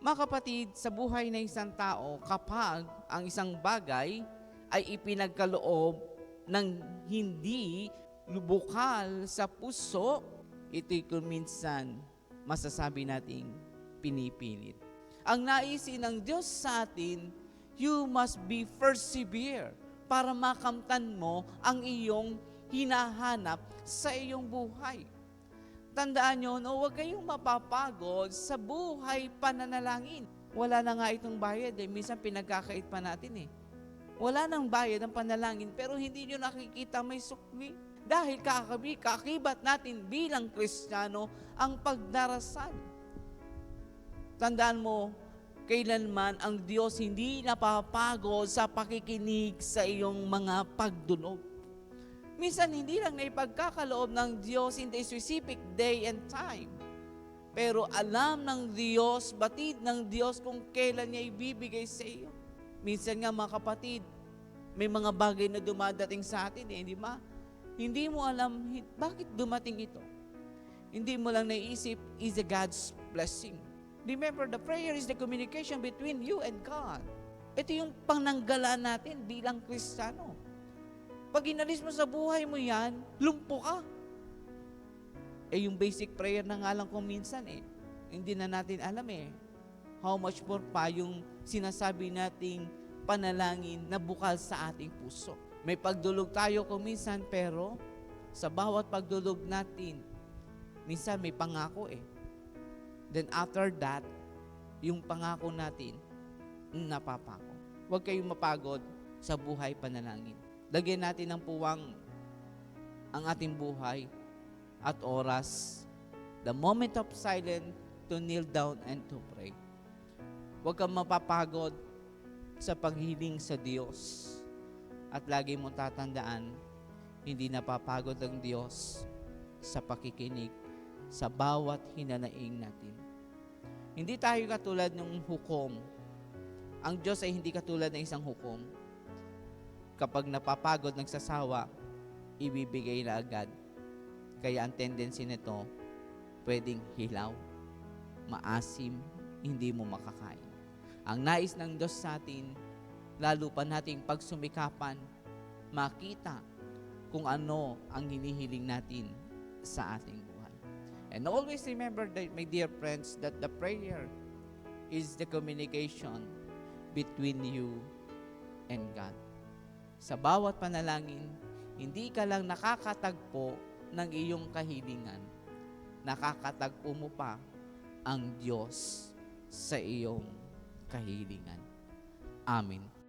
Mga kapatid, sa buhay ng isang tao, kapag ang isang bagay ay ipinagkaloob ng hindi bukal sa puso, ito'y kung minsan masasabi nating pinipilit. Ang naisin ng Diyos sa atin, you must be persevere para makamtan mo ang iyong hinahanap sa iyong buhay. Tandaan nyo, no, huwag kayong mapapagod sa buhay pananalangin. Wala na nga itong bayad eh. Minsan pinagkakait pa natin eh. Wala nang bayad ang panalangin pero hindi nyo nakikita may sukli. Dahil kakabi, kakibat natin bilang Kristiyano ang pagdarasal. Tandaan mo, kailanman ang Diyos hindi napapagod sa pakikinig sa iyong mga pagdunog. Minsan hindi lang na ipagkakaloob ng Diyos in the specific day and time. Pero alam ng Diyos, batid ng Diyos kung kailan niya ibibigay sa iyo. Minsan nga mga kapatid, may mga bagay na dumadating sa atin eh, di ba? Hindi mo alam bakit dumating ito. Hindi mo lang naisip, is a God's blessing. Remember, the prayer is the communication between you and God. Ito yung pananggalaan natin bilang Kristiyano. Pag inalis mo sa buhay mo yan, lumpo ka. Eh yung basic prayer na nga lang kung minsan eh, hindi na natin alam eh. How much more pa yung sinasabi nating panalangin na bukal sa ating puso. May pagdulog tayo kung minsan pero sa bawat pagdulog natin, minsan may pangako eh. Then after that, yung pangako natin, napapako. Huwag kayong mapagod sa buhay panalangin. Lagyan natin ng puwang ang ating buhay at oras. The moment of silence to kneel down and to pray. Huwag kang mapapagod sa paghiling sa Diyos. At lagi mong tatandaan, hindi napapagod ang Diyos sa pakikinig sa bawat hinanaing natin. Hindi tayo katulad ng hukom. Ang Diyos ay hindi katulad ng isang hukom. Kapag napapagod, nagsasawa, ibibigay na agad. Kaya ang tendency nito, pwedeng hilaw, maasim, hindi mo makakain. Ang nais ng Diyos sa atin, lalo pa nating pagsumikapan, makita kung ano ang hinihiling natin sa ating buhay. And always remember that, my dear friends, that the prayer is the communication between you and God. Sa bawat panalangin, hindi ka lang nakakatagpo ng iyong kahilingan. Nakakatagpo mo pa ang Diyos sa iyong kahilingan. Amen.